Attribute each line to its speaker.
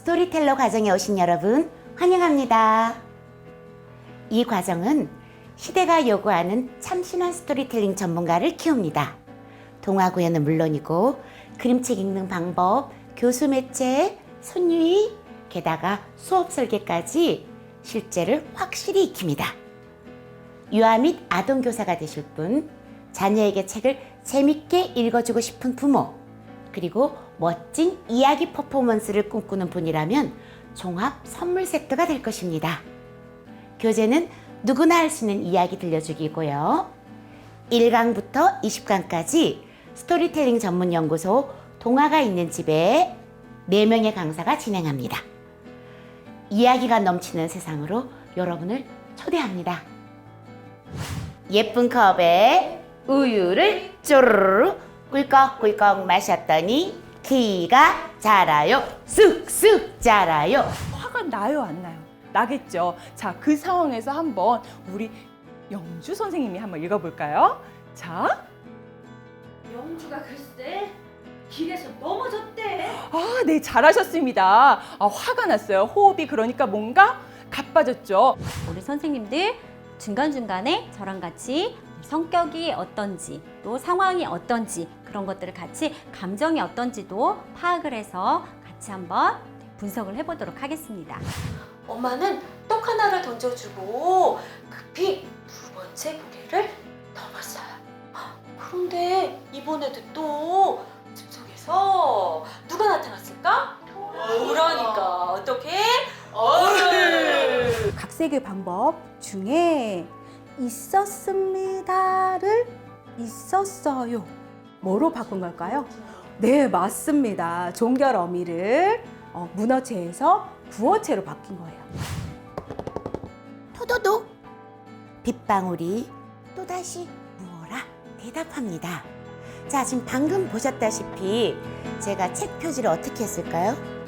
Speaker 1: 스토리텔러 과정에 오신 여러분 환영합니다. 이 과정은 시대가 요구하는 참신한 스토리텔링 전문가를 키웁니다. 동화 구현은 물론이고 그림책 읽는 방법, 교수 매체, 손유희, 게다가 수업 설계까지 실제를 확실히 익힙니다. 유아 및 아동 교사가 되실 분, 자녀에게 책을 재밌게 읽어주고 싶은 부모, 그리고 멋진 이야기 퍼포먼스를 꿈꾸는 분이라면 종합 선물 세트가 될 것입니다. 교재는 누구나 할 수 있는 이야기 들려주기고요. 1강부터 20강까지 스토리텔링 전문 연구소 동화가 있는 집에 4명의 강사가 진행합니다. 이야기가 넘치는 세상으로 여러분을 초대합니다. 예쁜 컵에 우유를 쪼르르 꿀꺽꿀꺽 마셨더니 키가 자라요 쑥쑥 자라요
Speaker 2: 화가 나요, 안 나요? 나겠죠. 자, 그 상황에서 한번 우리 영주 선생님이 한번 읽어볼까요? 자,
Speaker 3: 영주가 글쎄 길에서 넘어졌대.
Speaker 2: 아, 네, 잘하셨습니다. 아, 화가 났어요. 호흡이 그러니까 뭔가 가빠졌죠.
Speaker 4: 우리 선생님들 중간중간에 저랑 같이 성격이 어떤지 또 상황이 어떤지 그런 것들을 같이 감정이 어떤지도 파악을 해서 같이 한번 분석을 해보도록 하겠습니다.
Speaker 3: 엄마는 떡 하나를 던져주고 급히 두 번째 고개를 넘었어요. 그런데 이번에도 또 숲속에서 누가 나타났을까? 그러니까 어떻게? 얼.
Speaker 5: 각색의 방법 중에 있었습니다를 있었어요. 뭐로 바꾼 걸까요? 네, 맞습니다. 종결 어미를 어, 문어체에서 구어체로 바뀐 거예요.
Speaker 1: 토도도 빗방울이 또다시 무어라 대답합니다. 자, 지금 방금 보셨다시피 제가 책 표지를 어떻게 했을까요?